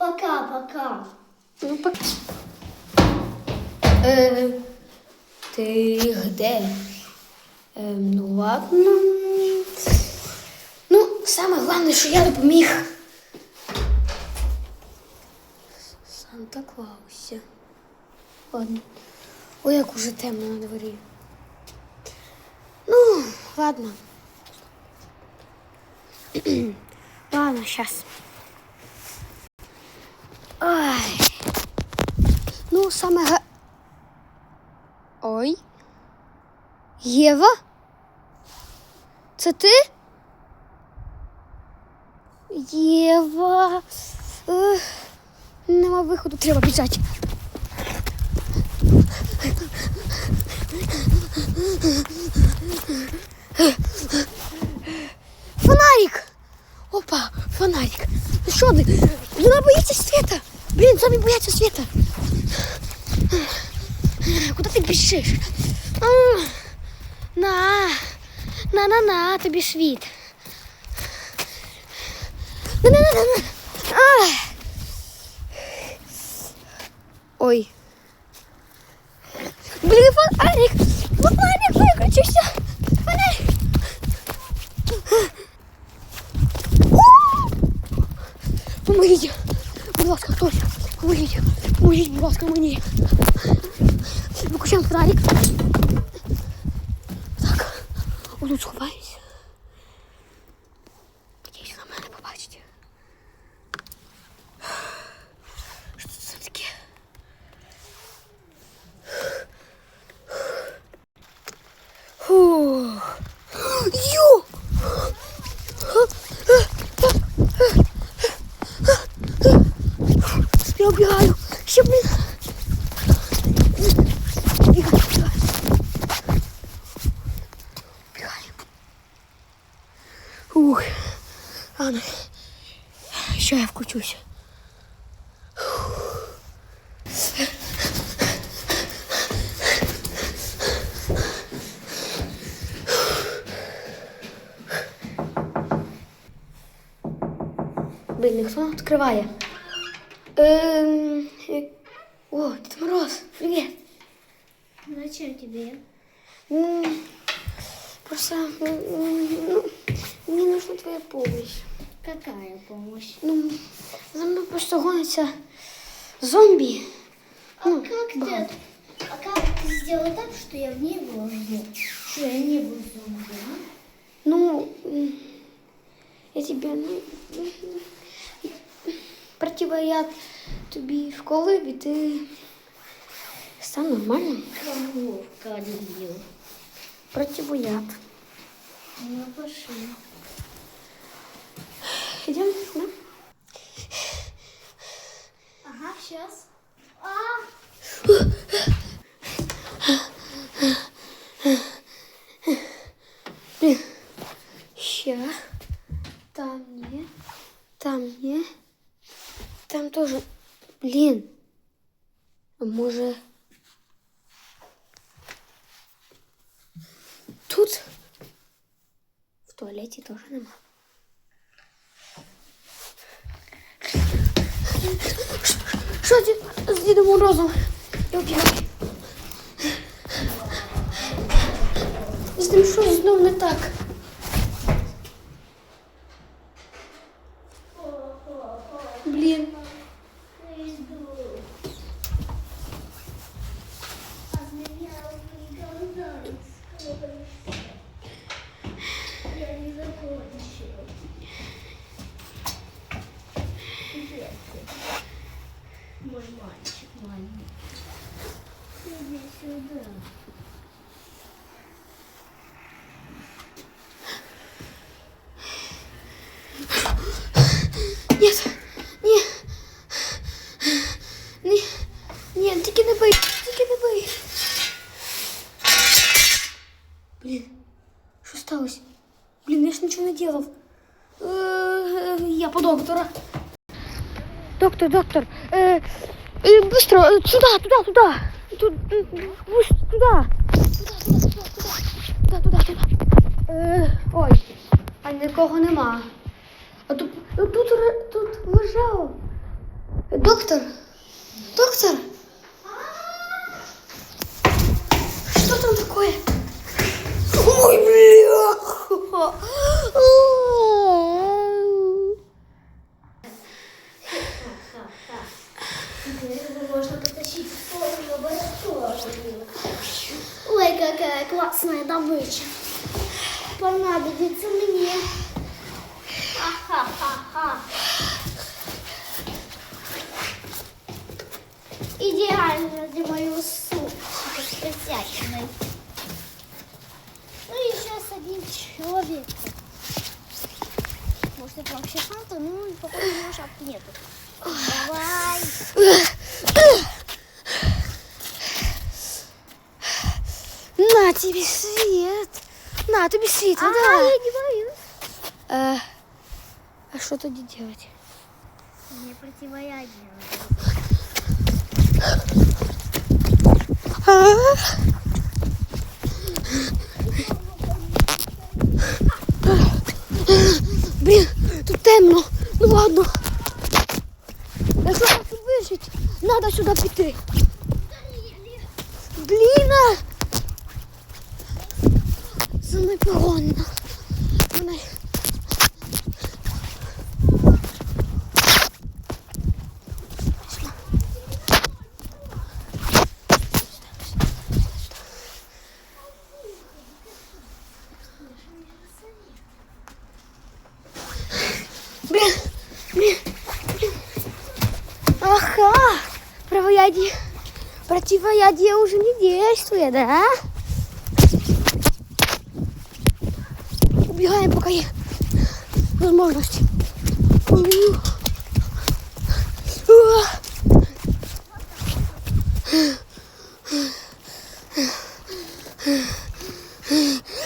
Пока-пока. Ну, пока. Э, ты где? Э, ну ладно. Ну, самое главное, що я допоміг. Санта Клаусе. Ладно. Ой, як уже темно на дворі. Ну, ладно. ладно, сейчас. Ой. Ну, саме га... Ой. Єва? Це ти? Єва. Ех, нема виходу, треба біжати. Фонарик! Опа, фонарик. Ну що ти? Вона боїться світа. Блін, сами бояться света. Куда ты бежишь? На, на, на, на, тобі світ. На, на, на, на, на. А. Ой. Блін, фонарик! Фонарик виключився! Фонарик! Помогіть! Будь ласка, хтось! Помогіть! Помогіть, будь ласка, мені! Виключаємо фонарик. Так, отут сховаюся. Надіюсь, на мене побачите. Що це таке? Фух. Ю! Я убегаю. Ще, блин. Бігаю, бігаю. Бігаю. Ух. Ладно. Ще я включусь. Блин, ніхто не відкриває. Ем... е, О, Дед Мороз, привіт. Зачем тебе? М, Просто ну, мне нужна твоя помощь. Какая помощь? Ну, за мной просто гонятся зомби. А Ну, как да. ты... А как ты сделал так, что я в ней вложу? Что я не буду зомби, а? Ну, я тебе, противояд тобі вколив, і ти став нормальним. Противояд. Ну, пошли. Идем, да? Ага, сейчас. А! Ща. Там не. Там не. Там тоже. Блин. А може. Тут. Туалеті теж нема. Що ді- з Дідом Морозом? Ним З ним щось знов не так. Блін. Я не закончил. Где ты? Мой мальчик маленький. Иди сюда. Нет, ні. Ні, ні, тільки не бий, тільки не бий. Блін, що сталося? Блін, я ж нічого не делав. Е, Я по доктора. Доктор, доктор, э, э, быстро, э, сюда, туда, туда. Тут, м, быстро, туда. Туда, туда, туда, туда, туда, туда. Е, ой, а нікого нема. А тут, ну, тут, ре- тут лежав. Доктор? Доктор? Что там такое? Ой, бля! Его можно потащить. Ой, какая классная добыча. Понадобится мне. Ха-ха-ха-ха. Идеально для моего супчика с крысятиной. Ну и еще с одним человеком. Может, это вообще Санта? Ну, и походу, у него шапки нету. Давай. На тебе свет! На тебе свет, А, да! я не боюсь. А, а что тогда делать? Мне противоядие. А? Темно. Ну ладно. Якщо хочу вижити, треба сюди піти. Блін! а! Занепогонно. Вона... противоядие уже не действует, да? Убегаем, пока есть возможность. Уа.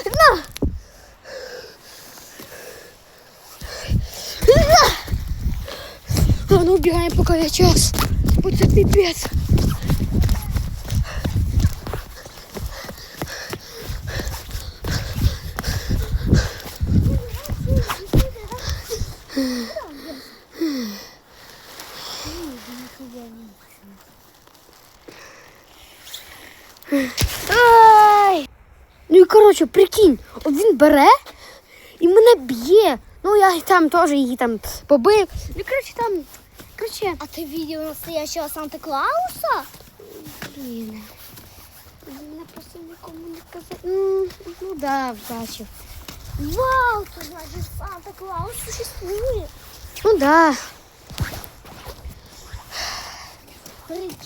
На! А ну убегаем, пока я час. Будет пипец. Ай! Ну і коротше, прикинь, от він бере і мене б'є. Ну я там теж її там побив. Ну коротше там. Коротше, А ты видел настоящего Санта-Клауса? блін. Мене просто нікому не казати. Ну, да, бачив. Вау, то значит Санта-Клаус существует. Ну да.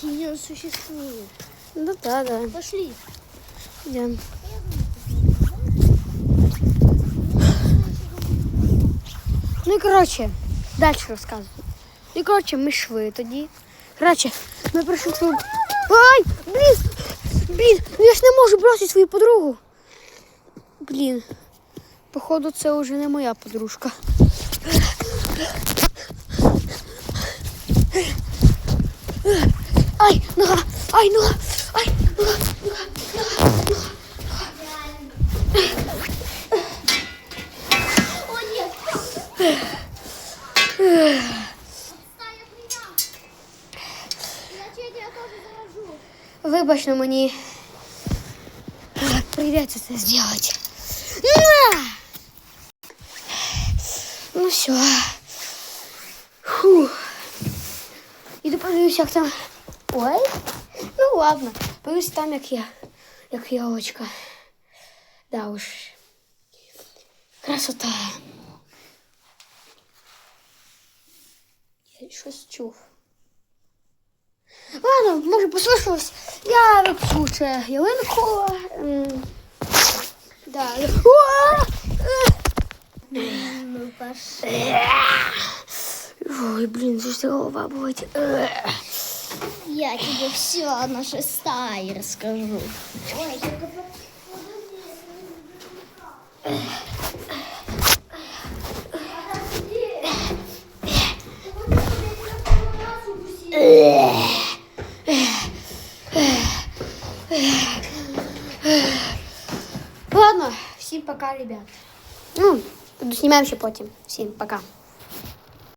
Он существует. Ну да, да. Пошли. Йдем. Ну і коротше, далі розказую. І коротше, ми йшли тоді. Коротше, ми прийшли свою. Ай! Блін! Блін! Ну я ж не можу бросити свою подругу. Блін. Походу, це вже не моя подружка. Ай, нога, ай, нога, ай, нога, нога, нога, нога. Вибач, но мені придется це зробити. На! Ну все. Фух. Иду подивлюсь, як там Ой. Ну ладно. Подивлюся там, як я. Як ялочка. Да уж. Красота. Я щось чув. Ладно, може послухалось. Я випущу ялинку. Да. Ну, пошли. Ой, блін, що ж це голова болить. Е. Я тебе все на шестая расскажу. Ой, только Ладно, всім пока, ребят. Ну, знімаємо ще потім. Всім пока.